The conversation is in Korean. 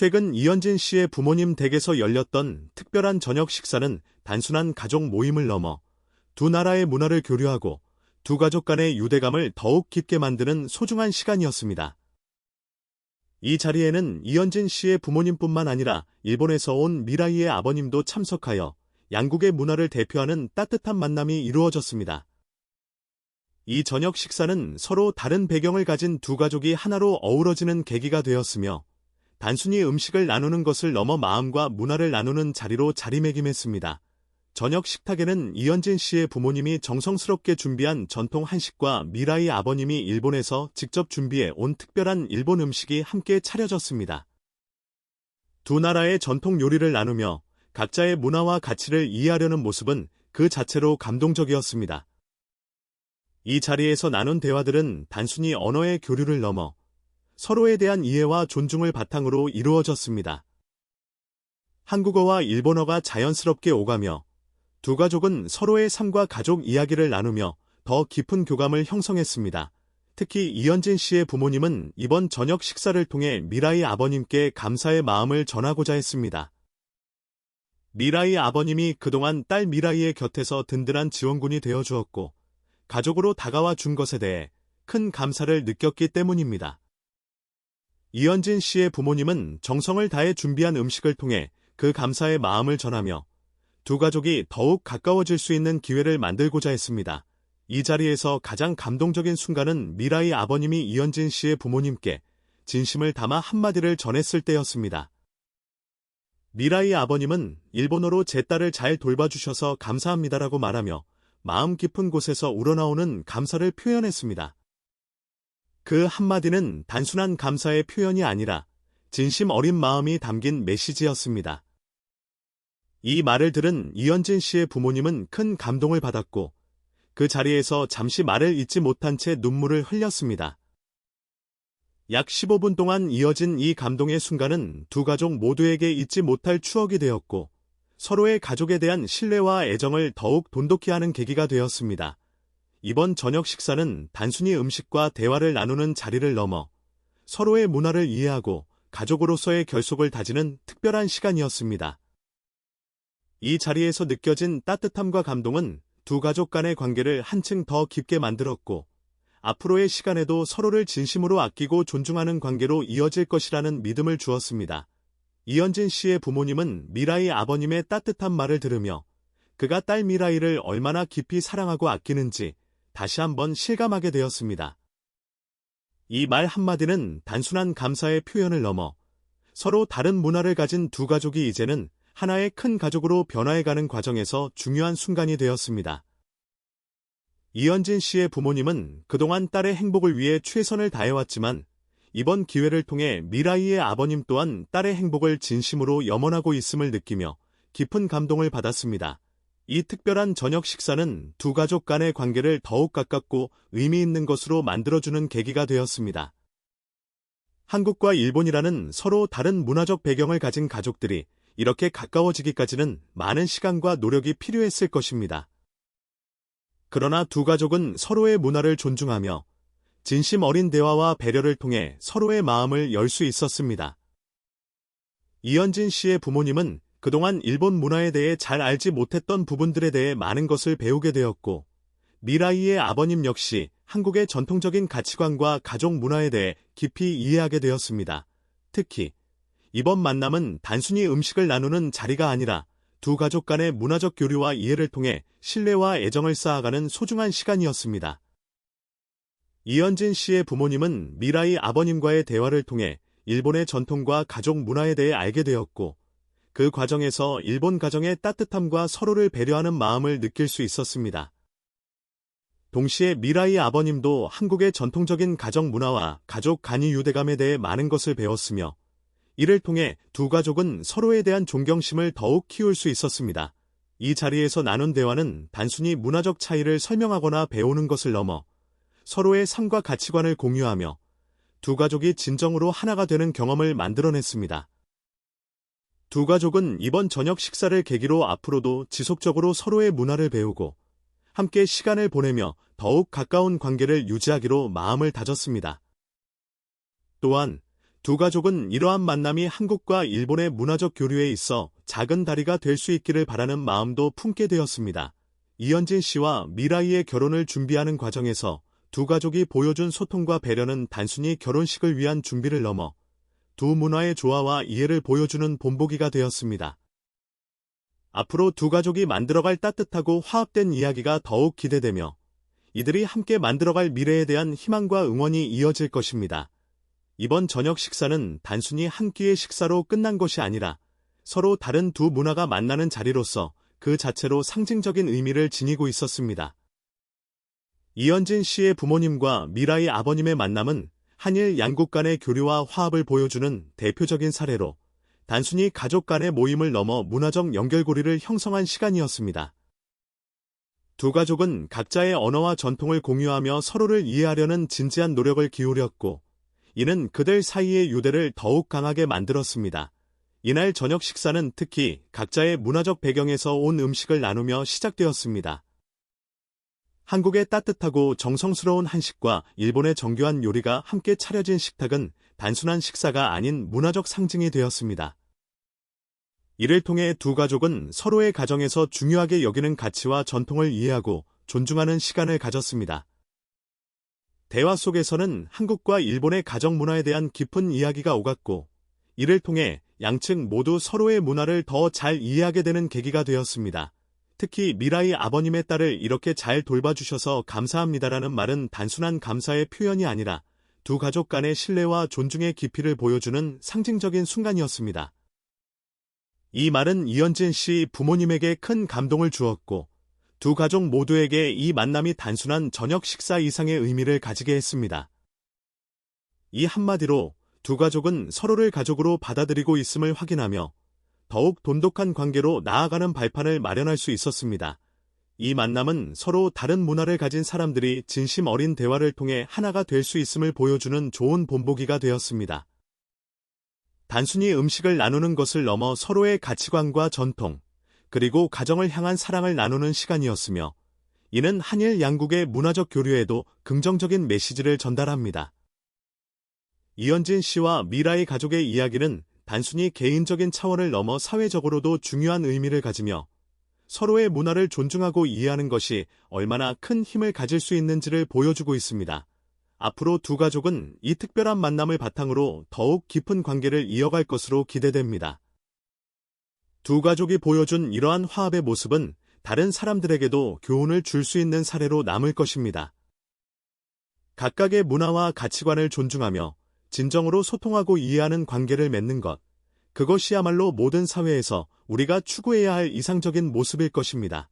최근 이현진 씨의 부모님 댁에서 열렸던 특별한 저녁 식사는 단순한 가족 모임을 넘어 두 나라의 문화를 교류하고 두 가족 간의 유대감을 더욱 깊게 만드는 소중한 시간이었습니다. 이 자리에는 이현진 씨의 부모님뿐만 아니라 일본에서 온 미라이의 아버님도 참석하여 양국의 문화를 대표하는 따뜻한 만남이 이루어졌습니다. 이 저녁 식사는 서로 다른 배경을 가진 두 가족이 하나로 어우러지는 계기가 되었으며 단순히 음식을 나누는 것을 넘어 마음과 문화를 나누는 자리로 자리매김했습니다. 저녁 식탁에는 이현진 씨의 부모님이 정성스럽게 준비한 전통 한식과 미라이 아버님이 일본에서 직접 준비해 온 특별한 일본 음식이 함께 차려졌습니다. 두 나라의 전통 요리를 나누며 각자의 문화와 가치를 이해하려는 모습은 그 자체로 감동적이었습니다. 이 자리에서 나눈 대화들은 단순히 언어의 교류를 넘어 서로에 대한 이해와 존중을 바탕으로 이루어졌습니다. 한국어와 일본어가 자연스럽게 오가며 두 가족은 서로의 삶과 가족 이야기를 나누며 더 깊은 교감을 형성했습니다. 특히 이현진 씨의 부모님은 이번 저녁 식사를 통해 미라이 아버님께 감사의 마음을 전하고자 했습니다. 미라이 아버님이 그동안 딸 미라이의 곁에서 든든한 지원군이 되어 주었고 가족으로 다가와 준 것에 대해 큰 감사를 느꼈기 때문입니다. 이현진 씨의 부모님은 정성을 다해 준비한 음식을 통해 그 감사의 마음을 전하며 두 가족이 더욱 가까워질 수 있는 기회를 만들고자 했습니다. 이 자리에서 가장 감동적인 순간은 미라이 아버님이 이현진 씨의 부모님께 진심을 담아 한마디를 전했을 때였습니다. 미라이 아버님은 일본어로 제 딸을 잘 돌봐주셔서 감사합니다라고 말하며 마음 깊은 곳에서 우러나오는 감사를 표현했습니다. 그 한마디는 단순한 감사의 표현이 아니라 진심 어린 마음이 담긴 메시지였습니다. 이 말을 들은 이현진 씨의 부모님은 큰 감동을 받았고 그 자리에서 잠시 말을 잇지 못한 채 눈물을 흘렸습니다. 약 15분 동안 이어진 이 감동의 순간은 두 가족 모두에게 잊지 못할 추억이 되었고 서로의 가족에 대한 신뢰와 애정을 더욱 돈독히 하는 계기가 되었습니다. 이번 저녁 식사는 단순히 음식과 대화를 나누는 자리를 넘어 서로의 문화를 이해하고 가족으로서의 결속을 다지는 특별한 시간이었습니다. 이 자리에서 느껴진 따뜻함과 감동은 두 가족 간의 관계를 한층 더 깊게 만들었고 앞으로의 시간에도 서로를 진심으로 아끼고 존중하는 관계로 이어질 것이라는 믿음을 주었습니다. 이현진 씨의 부모님은 미라이 아버님의 따뜻한 말을 들으며 그가 딸 미라이를 얼마나 깊이 사랑하고 아끼는지 다시 한번 실감하게 되었습니다. 이 말 한마디는 단순한 감사의 표현을 넘어 서로 다른 문화를 가진 두 가족이 이제는 하나의 큰 가족으로 변화해가는 과정에서 중요한 순간이 되었습니다. 이현진 씨의 부모님은 그동안 딸의 행복을 위해 최선을 다해왔지만 이번 기회를 통해 미라이의 아버님 또한 딸의 행복을 진심으로 염원하고 있음을 느끼며 깊은 감동을 받았습니다. 이 특별한 저녁 식사는 두 가족 간의 관계를 더욱 가깝고 의미 있는 것으로 만들어주는 계기가 되었습니다. 한국과 일본이라는 서로 다른 문화적 배경을 가진 가족들이 이렇게 가까워지기까지는 많은 시간과 노력이 필요했을 것입니다. 그러나 두 가족은 서로의 문화를 존중하며 진심 어린 대화와 배려를 통해 서로의 마음을 열 수 있었습니다. 이현진 씨의 부모님은 그동안 일본 문화에 대해 잘 알지 못했던 부분들에 대해 많은 것을 배우게 되었고, 미라이의 아버님 역시 한국의 전통적인 가치관과 가족 문화에 대해 깊이 이해하게 되었습니다. 특히 이번 만남은 단순히 음식을 나누는 자리가 아니라 두 가족 간의 문화적 교류와 이해를 통해 신뢰와 애정을 쌓아가는 소중한 시간이었습니다. 이현진 씨의 부모님은 미라이 아버님과의 대화를 통해 일본의 전통과 가족 문화에 대해 알게 되었고, 그 과정에서 일본 가정의 따뜻함과 서로를 배려하는 마음을 느낄 수 있었습니다. 동시에 미라이 아버님도 한국의 전통적인 가정 문화와 가족 간이 유대감에 대해 많은 것을 배웠으며 이를 통해 두 가족은 서로에 대한 존경심을 더욱 키울 수 있었습니다. 이 자리에서 나눈 대화는 단순히 문화적 차이를 설명하거나 배우는 것을 넘어 서로의 삶과 가치관을 공유하며 두 가족이 진정으로 하나가 되는 경험을 만들어냈습니다. 두 가족은 이번 저녁 식사를 계기로 앞으로도 지속적으로 서로의 문화를 배우고 함께 시간을 보내며 더욱 가까운 관계를 유지하기로 마음을 다졌습니다. 또한 두 가족은 이러한 만남이 한국과 일본의 문화적 교류에 있어 작은 다리가 될 수 있기를 바라는 마음도 품게 되었습니다. 이현진 씨와 미라이의 결혼을 준비하는 과정에서 두 가족이 보여준 소통과 배려는 단순히 결혼식을 위한 준비를 넘어 두 문화의 조화와 이해를 보여주는 본보기가 되었습니다. 앞으로 두 가족이 만들어갈 따뜻하고 화합된 이야기가 더욱 기대되며 이들이 함께 만들어갈 미래에 대한 희망과 응원이 이어질 것입니다. 이번 저녁 식사는 단순히 한 끼의 식사로 끝난 것이 아니라 서로 다른 두 문화가 만나는 자리로서 그 자체로 상징적인 의미를 지니고 있었습니다. 이현진 씨의 부모님과 미라이 아버님의 만남은 한일 양국 간의 교류와 화합을 보여주는 대표적인 사례로 단순히 가족 간의 모임을 넘어 문화적 연결고리를 형성한 시간이었습니다. 두 가족은 각자의 언어와 전통을 공유하며 서로를 이해하려는 진지한 노력을 기울였고, 이는 그들 사이의 유대를 더욱 강하게 만들었습니다. 이날 저녁 식사는 특히 각자의 문화적 배경에서 온 음식을 나누며 시작되었습니다. 한국의 따뜻하고 정성스러운 한식과 일본의 정교한 요리가 함께 차려진 식탁은 단순한 식사가 아닌 문화적 상징이 되었습니다. 이를 통해 두 가족은 서로의 가정에서 중요하게 여기는 가치와 전통을 이해하고 존중하는 시간을 가졌습니다. 대화 속에서는 한국과 일본의 가정 문화에 대한 깊은 이야기가 오갔고, 이를 통해 양측 모두 서로의 문화를 더 잘 이해하게 되는 계기가 되었습니다. 특히 미라이 아버님의 딸을 이렇게 잘 돌봐주셔서 감사합니다라는 말은 단순한 감사의 표현이 아니라 두 가족 간의 신뢰와 존중의 깊이를 보여주는 상징적인 순간이었습니다. 이 말은 이현진 씨 부모님에게 큰 감동을 주었고 두 가족 모두에게 이 만남이 단순한 저녁 식사 이상의 의미를 가지게 했습니다. 이 한마디로 두 가족은 서로를 가족으로 받아들이고 있음을 확인하며 더욱 돈독한 관계로 나아가는 발판을 마련할 수 있었습니다. 이 만남은 서로 다른 문화를 가진 사람들이 진심 어린 대화를 통해 하나가 될 수 있음을 보여주는 좋은 본보기가 되었습니다. 단순히 음식을 나누는 것을 넘어 서로의 가치관과 전통, 그리고 가정을 향한 사랑을 나누는 시간이었으며, 이는 한일 양국의 문화적 교류에도 긍정적인 메시지를 전달합니다. 이현진 씨와 미라의 가족의 이야기는 단순히 개인적인 차원을 넘어 사회적으로도 중요한 의미를 가지며 서로의 문화를 존중하고 이해하는 것이 얼마나 큰 힘을 가질 수 있는지를 보여주고 있습니다. 앞으로 두 가족은 이 특별한 만남을 바탕으로 더욱 깊은 관계를 이어갈 것으로 기대됩니다. 두 가족이 보여준 이러한 화합의 모습은 다른 사람들에게도 교훈을 줄 수 있는 사례로 남을 것입니다. 각각의 문화와 가치관을 존중하며 진정으로 소통하고 이해하는 관계를 맺는 것, 그것이야말로 모든 사회에서 우리가 추구해야 할 이상적인 모습일 것입니다.